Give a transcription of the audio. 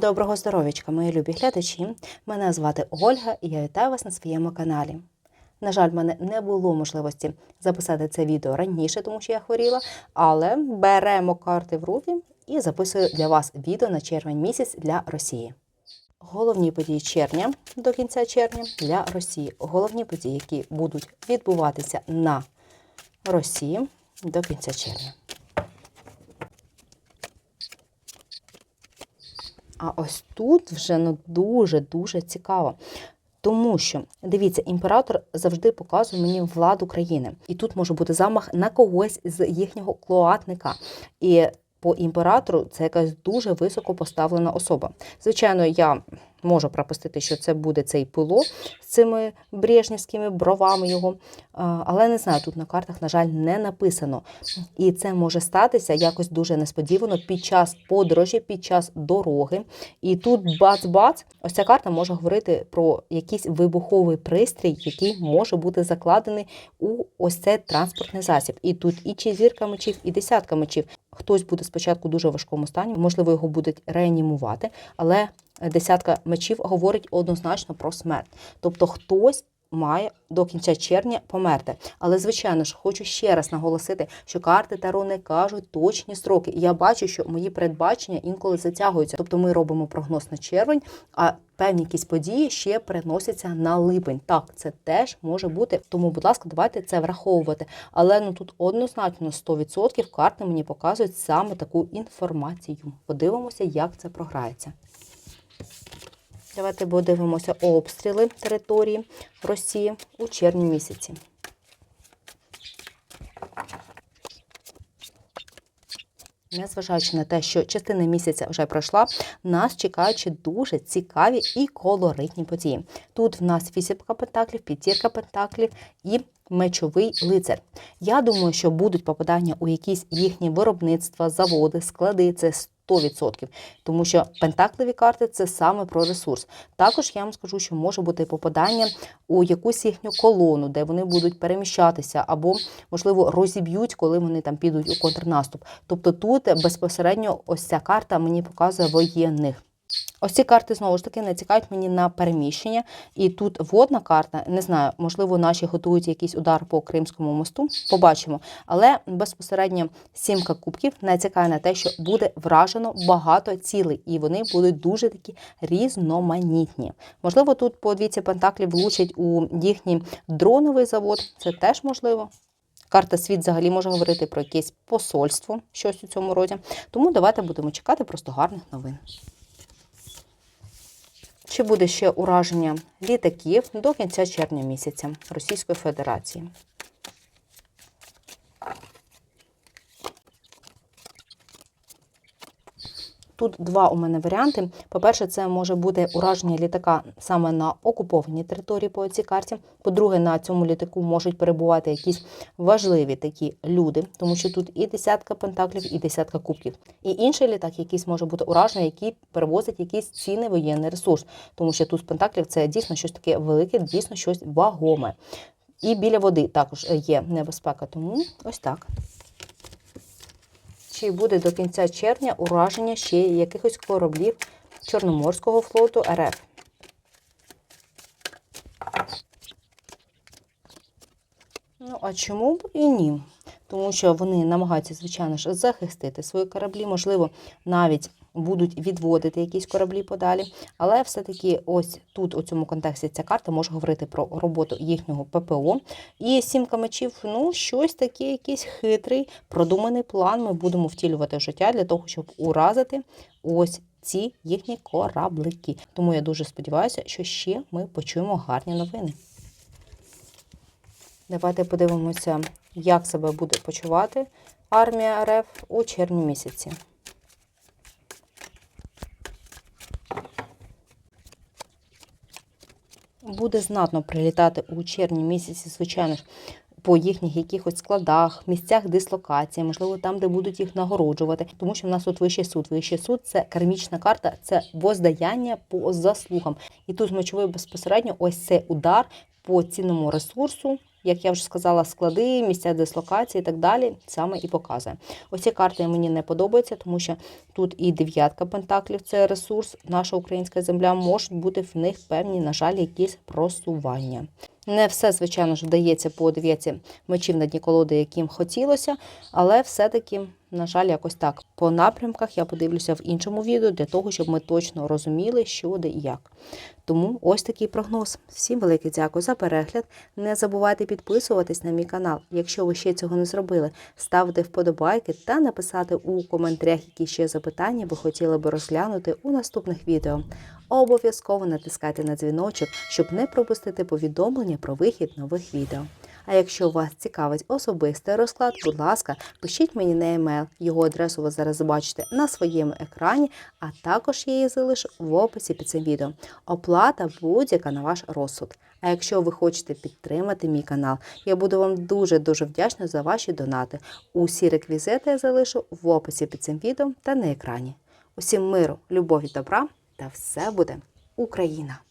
Доброго здоров'ячка, мої любі глядачі. Мене звати Ольга і я вітаю вас на своєму каналі. На жаль, в мене не було можливості записати це відео раніше, тому що я хворіла, але беремо карти в руки і записую для вас відео на червень місяць для Росії. Головні події червня до кінця червня для Росії. Головні події, які будуть відбуватися на Росії до кінця червня. А ось тут вже ну дуже-дуже цікаво. Тому що дивіться, імператор завжди показує мені владу країни, і тут може бути замах на когось з їхнього клоатника. І по імператору це якась дуже високо поставлена особа. Звичайно, я можу пропустити, що це буде цей пило з цими брежнівськими бровами його, але не знаю, тут на картах, на жаль, не написано. І це може статися якось дуже несподівано під час подорожі, під час дороги. І тут бац-бац, ось ця карта може говорити про якийсь вибуховий пристрій, який може бути закладений у ось цей транспортний засіб. І тут і чи зірка мечів, і десятка мечів. Хтось буде спочатку дуже важкому стані, можливо, його будуть реанімувати, але десятка мечів говорить однозначно про смерть. Тобто хтось має до кінця червня померти. Але, звичайно ж, хочу ще раз наголосити, що карти Таро не кажуть точні строки. Я бачу, що мої передбачення інколи затягуються. Тобто ми робимо прогноз на червень, а певні якісь події ще переносяться на липень. Так, це теж може бути. Тому, будь ласка, давайте це враховувати. Але ну тут однозначно 100% карти мені показують саме таку інформацію. Подивимося, як це програється. Давайте подивимося обстріли території Росії у червні місяці. Незважаючи на те, що частина місяця вже пройшла, нас чекають дуже цікаві і колоритні події. Тут в нас вісімка пентаклів, п'ятірка пентаклів і мечовий лицар. Я думаю, що будуть попадання у якісь їхні виробництва, заводи, склади. Це 100%. Тому що пентакливі карти це саме про ресурс. Також я вам скажу, що може бути попадання у якусь їхню колону, де вони будуть переміщатися, або, можливо, розіб'ють, коли вони там підуть у контрнаступ. Тобто тут безпосередньо ось ця карта мені показує воєнних. Ось ці карти знову ж таки не цікавить мені на переміщення. І тут водна карта, не знаю, можливо, наші готують якийсь удар по Кримському мосту. Побачимо. Але безпосередньо сімка кубків націкає на те, що буде вражено багато цілей, і вони будуть дуже такі різноманітні. Можливо, тут по двійці пентаклів влучать у їхній дроновий завод. Це теж можливо. Карта світ взагалі може говорити про якесь посольство, щось у цьому роді. Тому давайте будемо чекати просто гарних новин. Чи буде ще ураження літаків до кінця червня місяця Російської Федерації? Тут два у мене варіанти. По-перше, це може бути ураження літака саме на окупованій території по цій карті. По-друге, на цьому літаку можуть перебувати якісь важливі такі люди, тому що тут і десятка пентаклів, і десятка кубків. І інший літак, якийсь може бути уражений, який перевозить якийсь цінний воєнний ресурс, тому що тут з пентаклів це дійсно щось таке велике, дійсно щось вагоме. І біля води також є небезпека, тому ось так. Чи буде до кінця червня ураження ще якихось кораблів Чорноморського флоту РФ? Ну, а чому б і ні? Тому що вони намагаються, звичайно ж, захистити свої кораблі, можливо, навіть будуть відводити якісь кораблі подалі. Але все-таки ось тут, у цьому контексті, ця карта може говорити про роботу їхнього ППО. І сімка мечів, ну, щось таке, якийсь хитрий, продуманий план ми будемо втілювати в життя для того, щоб уразити ось ці їхні кораблики. Тому я дуже сподіваюся, що ще ми почуємо гарні новини. Давайте подивимося, як себе буде почувати армія РФ у червні місяці. Буде знатно прилітати у червні місяці, звичайно ж, по їхніх якихось складах, місцях дислокації, можливо, там, де будуть їх нагороджувати. Тому що в нас тут вищий суд. Вищий суд це кармічна карта, це воздаяння по заслугам. І тут мечовий безпосередньо ось цей удар по цінному ресурсу як я вже сказала, склади, місця дислокації і так далі, саме і показує. Оці карти мені не подобаються, тому що тут і дев'ятка пентаклів це ресурс, наша українська земля, можуть бути в них певні, на жаль, якісь просування. Не все, звичайно ж, вдається по дев'ятці мечів на дні колоди, яким хотілося, але все-таки, на жаль, якось так. По напрямках я подивлюся в іншому відео для того, щоб ми точно розуміли, що де і як. Тому ось такий прогноз. Всім велике дякую за перегляд. Не забувайте підписуватись на мій канал, якщо ви ще цього не зробили. Ставте вподобайки та написати у коментарях, які ще запитання ви хотіли би розглянути у наступних відео. Обов'язково натискайте на дзвіночок, щоб не пропустити повідомлення про вихід нових відео. А якщо вас цікавить особистий розклад, будь ласка, пишіть мені на емейл. Його адресу ви зараз бачите на своєму екрані, а також я її залишу в описі під цим відео. Оплата будь-яка на ваш розсуд. А якщо ви хочете підтримати мій канал, я буду вам дуже-дуже вдячна за ваші донати. Усі реквізити я залишу в описі під цим відео та на екрані. Усім миру, любові, добра та все буде Україна!